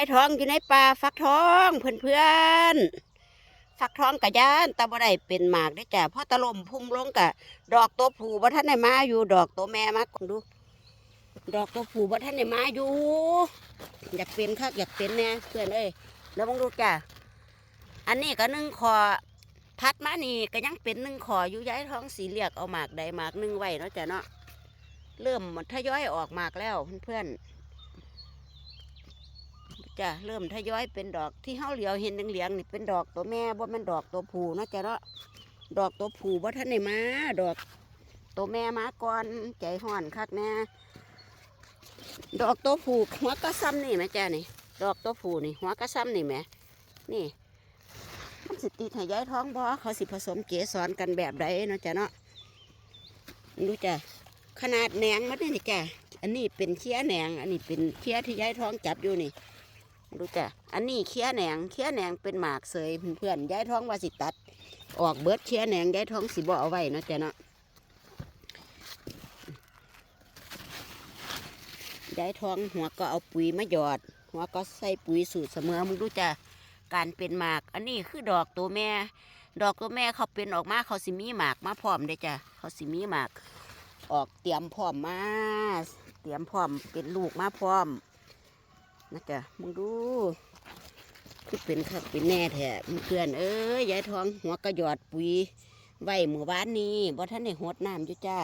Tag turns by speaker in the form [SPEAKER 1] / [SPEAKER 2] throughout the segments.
[SPEAKER 1] ายท้องอยู่ในป่าฟักทองเพื่อนเพื่อนๆฟักทองกะยานตะบ่ได้เป็นหมากได้จ้ะพราะตะลมพุ่มลงกะ ดอกตัวผูบ่ทันได้มาอยู่ดอกตัวแม่มากดู ดอกตัวผูบ่ทันได้มาอยู่ อยากเป็นคักอยากเป็นแน่เพื่อนเอ้ยแล้วมองดูจ้ะอันนี้ก็หนึ่งคอพัดมานี่ก็ยังเป็นหนึ่งคออยู่ย้ายท้องสีเหลียกเอาหมากใดหมากหนึ่งไว้เนาะจ้ะเนาะเริ่มทยอยออกหมากแล้วเพื่อนๆ จ้ะเริ่มทยอยเป็นดอกที่เฮาเหลียวเห็นเหลืองๆนี่เป็นดอกตัวแม่บ่แม่นดอกตัวผู้เนาะจ้ะเนาะดอกตัวผู้บ่ทันได้มาดอกตัวแม่มาก่อนใจห่อนคักแน่ดอกตัวผูหัวกระซ้ำนี่แม่จ้านี่ ดอกตัวผูนี่หัวกระซ้ำนี่แหม่นี่มันสิติดให้ย้ายท้องบ่เขาสิผสมเกสรกันแบบใดเนาะจ้ะเนาะดูจ้ะขนาดแหนงมันนี่จ้ะอันนี้เป็นเคี้ยแหนง อันนี้เป็นเคี้ยที่ย้ายท้องจับอยู่นี่ ดูจ้ะอันนี้เคี้ยแหนงเคี้ยแหนงเป็นหมากเสยเพื่อนๆย้ายท้องว่าสิตัด ออกเบิดเคี้ยแหนงย้ายท้องสิบ่เอาไว้เนาะจ้ะเนาะย้ายท้องหัวก็เอาปุ๋ยมาหยอด หัวก็ใส่ปุ๋ยสูตรเสมอมึงรู้จ้ะการเป็นหมาก อันนี้คือดอกตัวแม่ ดอกตัวแม่เขาเป็นออกมาเขาสิมีหมากมาพร้อมเด้จ้ะเขาสิมีหมาก ออกเตรียมพร้อมมาเตรียมพร้อมเป็นลูกมาพร้อม นะจ๊ะมึงดูคือเป็นคักเป็นแน่แท้เพื่อนเอ้ยยายทองหัวก็หยอดปุ๋ยไว้หมู่บ้านนี้บ่ท่านได้หดน้ำอยู่จ้า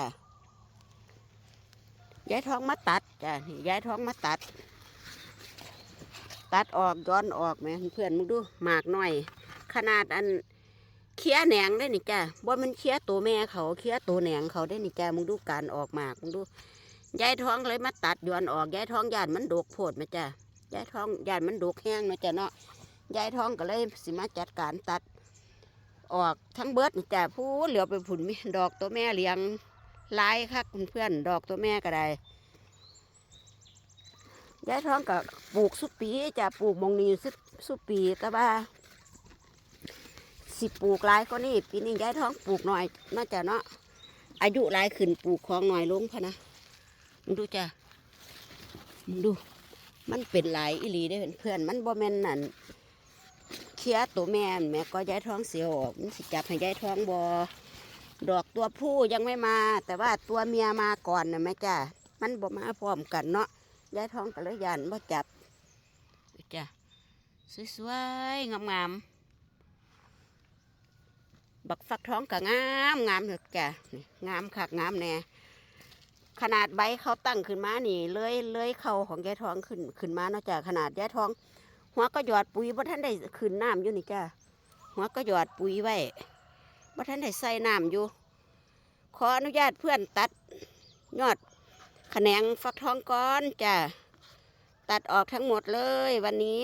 [SPEAKER 1] ยายทองมาตัดจ้ะนี่ยายทองมาตัด ตัดออกย้อนออกไหมเพื่อนมึงดูหมากหน่อย ขนาดอันเคี้ยแหนงได้นี่จ้ะว่มันเคี้ยตัวแม่เขาเคี้ยตัวแหนงเขาได้นี่จ้ะมึงดูการออกหมากมึงดูยายท้องเลยมาตัดย้อนออกยายท้องยานมันโดกโพดไหมจ้ะ ยายทองยานมันดุกแห้งนะจ้ะเนาะยายทองก็เลยสิมาจัดการตัด ออกทั้งเบิดจ้ะผู้เหลือไปผุนมีดอกตัวแม่เลี้ยงลายค่ะคุณเพื่อนดอกตัวแม่ก็ได้ยายท้องก็ปลูกสุปีจะปลูกมงนีสุสุปีแต่ว่า สิปลูกหลายก็นี่ปีนี้ยายท้องปลูกหน่อยน่าจะเนาะอายุหลายขึ้นปลูกของหน่อยลงพะนะมึงดูจ้ะมึงดู มันเป็นหลายอีหลีได้เพื่อนมันบ่แม่นนั่นเคี้ยตัวแม่แม่ก็ยายท้องเสียออกมันสิจับให้ยายท้องบ่ดอกตัวผู้ยังไม่มา แต่ว่าตัวเมียมาก่อนนะแม่จ้ามันบ่มาพร้อมกันเนาะยายท้องก็เลยยันบ่จับจ้ะสวยๆงามๆบักฟักท้องก็งามงามเถอะจ้ะงามคักงามแน่ ขนาดใบเขาตั้งขึ้นมานี่เลื้อยเลื้อยเขาของยายท้องขึ้นขึ้นมาเนาะจ้ะขนาดยายท้อง หัวก็หยอดปุ๋ยบ่ท่านได้ขึ้นน้ำอยู่นี่จ้ะหัวก็หยอดปุ๋ยไว้ว่าท่านได้ใส่น้ำอยู่ ขออนุญาตเพื่อนตัดยอดแขนงฟักทองก้อนจ้ะตัดออกทั้งหมดเลยวันนี้